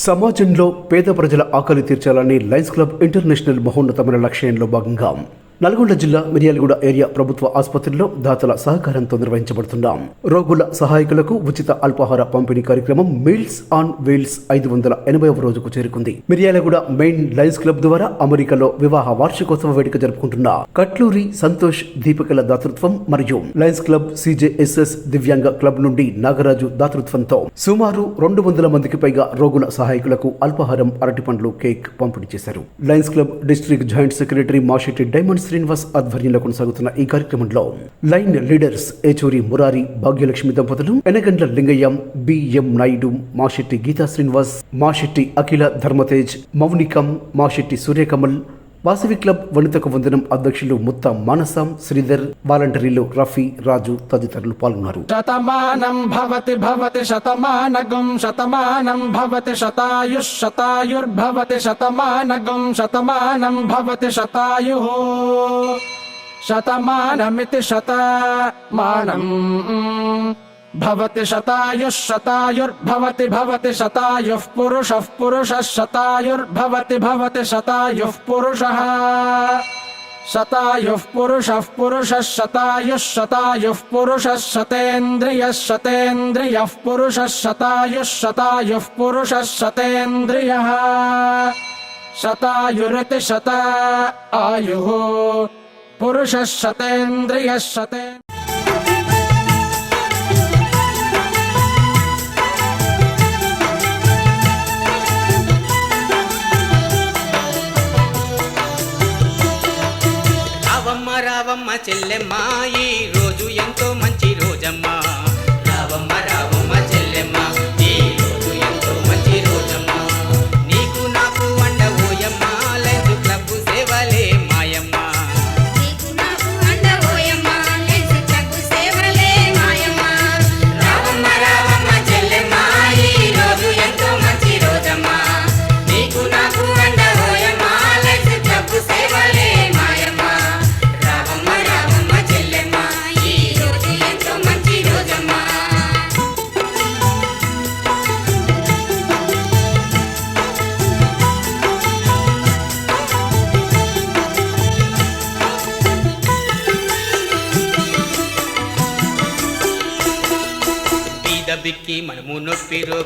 సమాజంలో పేద ప్రజల ఆకలి తీర్చాలని లయన్స్ క్లబ్ ఇంటర్నేషనల్ మహోన్నతమైన లక్ష్యంలో భాగంగా నల్గొండ జిల్లా మిర్యాలగూడ ఏరియా ప్రభుత్వ ఆసుపత్రిలో దాతల సహకారంతో నిర్వహించబడుతున్నాం రోగుల సహాయకులకు ఉచిత అల్పాహార పంపిణీ కార్యక్రమం మీల్స్ ఆన్ వీల్స్ ఐదు వందల ఎనభై రోజుకు చేరుకుంది. మిర్యాలగూడ మెయిన్ లయన్స్ క్లబ్ ద్వారా అమెరికాలో వివాహ వార్షికోత్సవ వేడుక జరుపుకుంటున్న కట్లూరి సంతోష్ దీపికల దాతృత్వం మరియు లయన్స్ క్లబ్ సిజేఎస్ఎస్ దివ్యాంగ క్లబ్ నుండి నాగరాజు దాతృత్వంతో సుమారు రెండు వందల మందికి పైగా రోగుల సహాయకులకు అల్పాహారం అరటిపండ్లు కేక్ పంపిణీ చేశారు. Lions club district joint secretary Mashetti diamonds Srinivas ఆధ్వర్యంలో కొనసాగుతున్న ఈ కార్యక్రమంలో లైన్ లీడర్స్ ఏచూరి మురారి భాగ్యలక్ష్మి దంపతులు ఎనగండ్ల లింగయ్య బిఎం నాయుడు మాషెట్టి గీతా శ్రీనివాస్ మాషెట్టి అఖిల ధర్మతేజ్ మౌనికం మాషెట్టి సూర్యకమల్ వాసవి క్లబ్ వనితకు వందనం అధ్యక్షులు ముత్త మానసం శ్రీధర్ వాలంటరీలు రఫీ రాజు తదితరులు పాల్గొన్నారు. శతమానం భవతి భవతి శతమానగం శతమానం భవతి శతాయు శతాయుర్భవతి శతమానగం శతమానం భవతి శతాయు శతమానమితి శతమానం. భవతి శతాయుష్ శతాయుర్భవతి భవతి శతాయుః పురుషः పురుషः శతాయుర్భవతి భవతి శతాయుః పురుషः శతాయుః పురుషः పురుషः శతాయుः శతాయుः పురుషः శతేంద్రియः శతేంద్రియः పురుషः శతాయుः శతాయుः పురుషः శతేంద్రియः శతాయురితి శత ఆయుః పురుషः శతేంద్రియः రావమ్మ చెల్లెమ్మ ఈ రోజు ఎంతో మంచి రోజమ్మ. రావమ్మ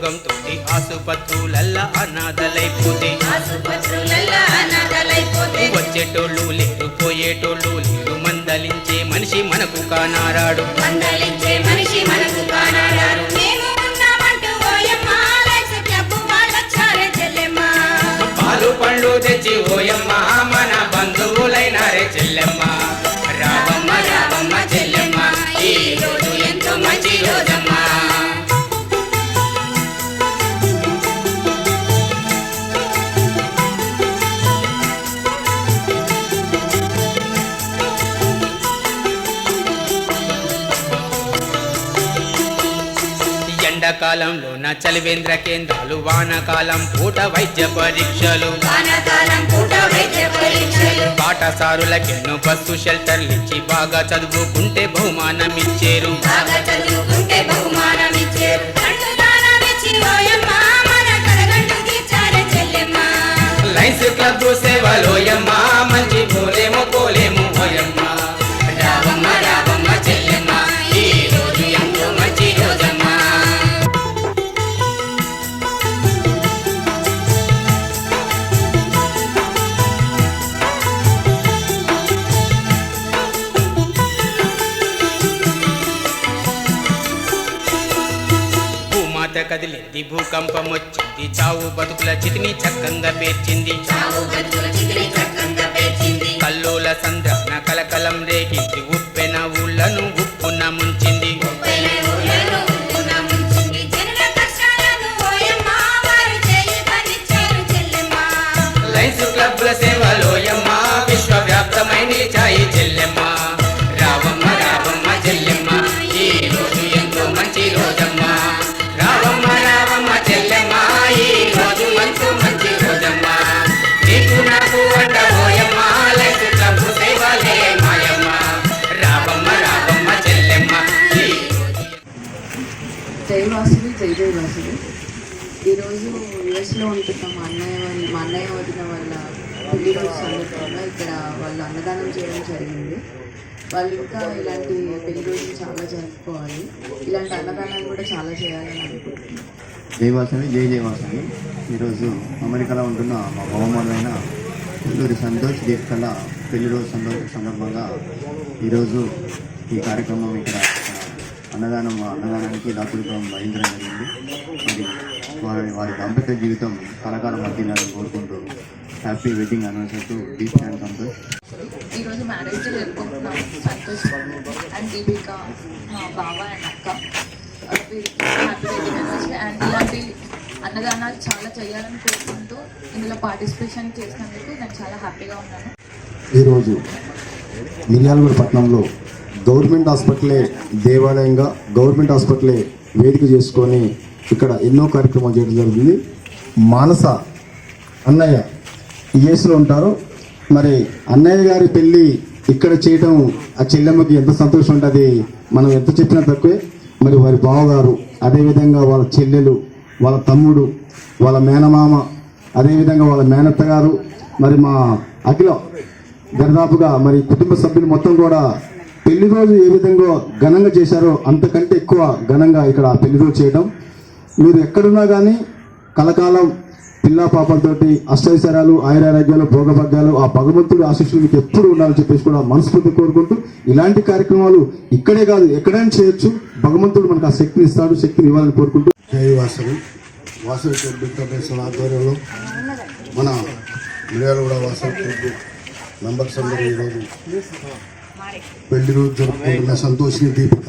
నొప్పి రోగంతో ఆసుపత్రులల్లా అనాథలైపోతే. వచ్చేటోళ్ళు లేరు పోయేటోళ్ళు లేరు మందలించే మనిషి మనకు కానారాడు. మందలించే మనిషి మనకు చెల్లెమ్మ. పాలు పండ్లు తెచ్చి ఓయమ్మ మన బంధువులైనారే చెల్లెమ్మ. ఎండాకాలంలో నా చలివేంద్ర కేంద్రాలు వానాకాలం పూట వైద్య పరీక్షలు. వానాకాలం పూట వైద్య పరీక్షలు. పాఠశారులకెన్నో బస్సు షెల్టర్లు ఇచ్చి బాగా చదువుకుంటే బహుమానం ఇచ్చేరు లైన్స్ క్లబ్ సేవలోయమ్మ మంచి భూమాత కదిలింది భూకంపం వచ్చింది చావు బతుకుల చితిని చక్కంగా పేర్చింది. చావు బతుకుల చితిని చక్కంగా పేర్చింది. కల్లోల సంద్రాన కలకలం రేగింది. ఉంటున్న మా అన్నయ్య వాళ్ళ మా అన్నయ్య వదిన వాళ్ళ పెళ్ళి రోజు సందర్భంగా ఇక్కడ వాళ్ళు అన్నదానం చేయడం జరిగింది. వాళ్ళు ఇంకా ఇలాంటి పెళ్ళి రోజులు చాలా జరుపుకోవాలి. ఇలాంటి అన్నదానాలు కూడా చాలా చేయాలని అనుకుంటున్నాను జై జయ జై ఈరోజు అమెరికాలో ఉంటున్న మా బహుమానమైన పుల్లూరి సంతోష్ దీపికల పెళ్ళి రోజు సంతోష సందర్భంగా ఈరోజు ఈ కార్యక్రమం ఇక్కడ అన్నదానం అన్నదానానికి దాతృత్వం వహించడం జరిగింది. మరి వారి వారి దాంపత్య జీవితం కలకాలం మధ్యలో కోరుకుంటూ happy wedding anniversary to Deep and Santosh. ఈరోజు మ్యారేజ్ జరుపుకుంటున్నాం సంతోష్ అండ్ దీపిక మా బావ అండ్ అక్క. హ్యాపీ వెడ్డింగ్ అనివర్సరీ అండ్ ఇలాంటి అన్నదానాలు చాలా చేయాలని కోరుకుంటూ ఇందులో పార్టిసిపేషన్ చేసినందుకు నేను చాలా హ్యాపీగా ఉన్నాను. ఈరోజు మిర్యాలగూడ పట్టణంలో గవర్నమెంట్ హాస్పిటలే దేవాలయంగా గవర్నమెంట్ హాస్పిటలే వేదిక చేసుకొని ఇక్కడ ఎన్నో కార్యక్రమాలు చేయడం జరిగింది. మానస అన్నయ్య యుఎస్లో ఉంటారు. మరి అన్నయ్య గారి పెళ్ళి ఇక్కడ చేయడం ఆ చెల్లెమ్మకి ఎంత సంతోషం ఉంటుంది? మనం ఎంత చెప్పినా తక్కువే. మరి వారి బావగారు అదేవిధంగా వాళ్ళ చెల్లెలు వాళ్ళ తమ్ముడు వాళ్ళ మేనమామ అదేవిధంగా వాళ్ళ మేనత్త గారు మరి మా అఖిల దరిదాపుగా మరి కుటుంబ సభ్యులు మొత్తం కూడా పెళ్ళి రోజు ఏ విధంగా ఘనంగా చేశారో అంతకంటే ఎక్కువ ఘనంగా ఇక్కడ పెళ్ళి రోజు చేయడం. మీరు ఎక్కడున్నా కానీ కలకాలం పిల్లా పాపలతోటి అష్టైశ్వర్యాలు ఆయురారోగ్యాలు భోగభాగ్యాలు ఆ భగవంతుడి ఆశీస్సులు మీకు ఎప్పుడు ఉండాలని చెప్పేసి కూడా మనస్ఫూర్తి కోరుకుంటూ ఇలాంటి కార్యక్రమాలు ఇక్కడే కాదు ఎక్కడైనా చేయొచ్చు. భగవంతుడు మనకు ఆ శక్తిని ఇస్తాడు శక్తిని ఇవ్వాలని కోరుకుంటూ జై వాసవి వాసవి వెంకటేశ్వర ఆధ్వర్యంలో మన మిర్యాలగూడ వాసవి నంబర్ మెంబర్స్ అందరూ ఈరోజు పెళ్ళి రోజు జరుపుకుంటున్న సంతోషిని దీపిక.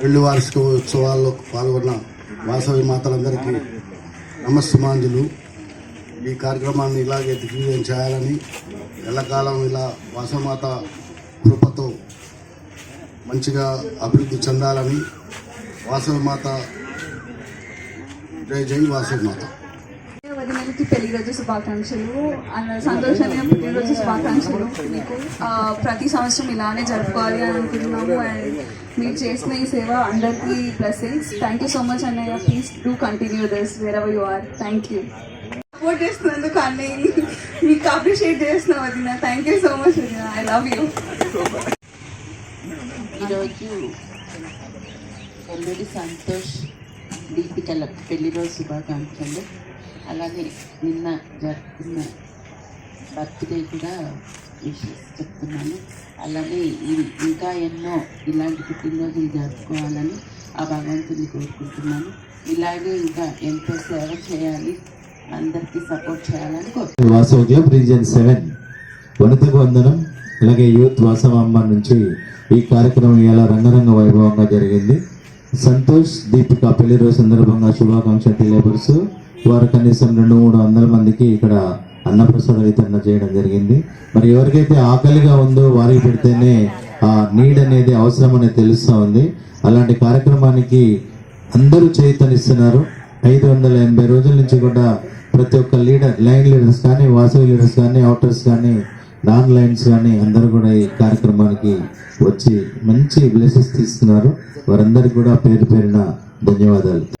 రెండు వార్షిక ఉత్సవాల్లో పాల్గొన్న వాసవి మాతలందరికీ నమస్సుమాంజులు. ఈ కార్యక్రమాన్ని ఇలాగే దిగ్విజయం చేయాలని ఎల్లకాలం ఇలా వాసమాత కృపతో మంచిగా అభివృద్ధి చెందాలని వాసవి మాత. జై జై వాసవి మాత. వదినకి పెళ్ళి రోజు శుభాకాంక్షలు. అండ్ సంతోషంగా పుట్టినరోజు శుభాకాంక్షలు మీకు. ప్రతి సంవత్సరం ఇలానే జరుపుకోవాలి అని అనుకుంటున్నాము. అండ్ మీరు చేసిన ఈ సేవ అందరికీ blessings. Thank you so much అన్నయ్య. Please do continue this wherever you are thank you support చేస్తున్నందుకు అన్నయ్యని మీకు అప్రిషియేట్ చేస్తున్నాం వదిన. థ్యాంక్ యూ సో మచ్ వదిన. ఐ లవ్ యూ ఈరోజు సంతోష్ దీపికల పెళ్ళి రోజు శుభాకాంక్షలు. అలాగే నిన్న జరుపుకున్న బర్త్డే కూడా విషెస్ చెప్తున్నాను. అలాగే ఇంకా ఎన్నో ఇలాంటి పుట్టినరోజులు జరుపుకోవాలని ఆ భగవంతుని కోరుకుంటున్నాను. ఇలాగే ఇంకా ఎంతో సేవ చేయాలి. అందరికీ సపోర్ట్ చేయాలని కోరుకుంటున్నాను. వాసోద్యం రీజన్ సెవెన్. వనితకు వందనం. అలాగే యూత్ వాసవమ్మ నుంచి ఈ కార్యక్రమం ఎలా రంగరంగ వైభవంగా జరిగింది. సంతోష్ దీపిక పెళ్ళి రోజు సందర్భంగా శుభాకాంక్షలు తెలియపరుస్తూ వారు కనీసం రెండు మూడు వందల మందికి ఇక్కడ అన్నప్రసాద వితరణ చేయడం జరిగింది. మరి ఎవరికైతే ఆకలిగా ఉందో వారికి పెడితేనే ఆ నీడ్ అనేది అవసరం అనేది తెలుస్తూ ఉంది. అలాంటి కార్యక్రమానికి అందరూ చైతన్యస్తున్నారు. ఐదు వందల ఎనభై రోజుల నుంచి కూడా ప్రతి ఒక్క లీడర్ లైన్ లీడర్స్ కానీ వాసవి లీడర్స్ కానీ అవుటర్స్ కానీ నాన్ లైన్స్ కానీ అందరూ కూడా ఈ కార్యక్రమానికి వచ్చి మంచి బ్లెసెస్ తీస్తున్నారు. వారందరికీ కూడా పేరు పేరున ధన్యవాదాలు.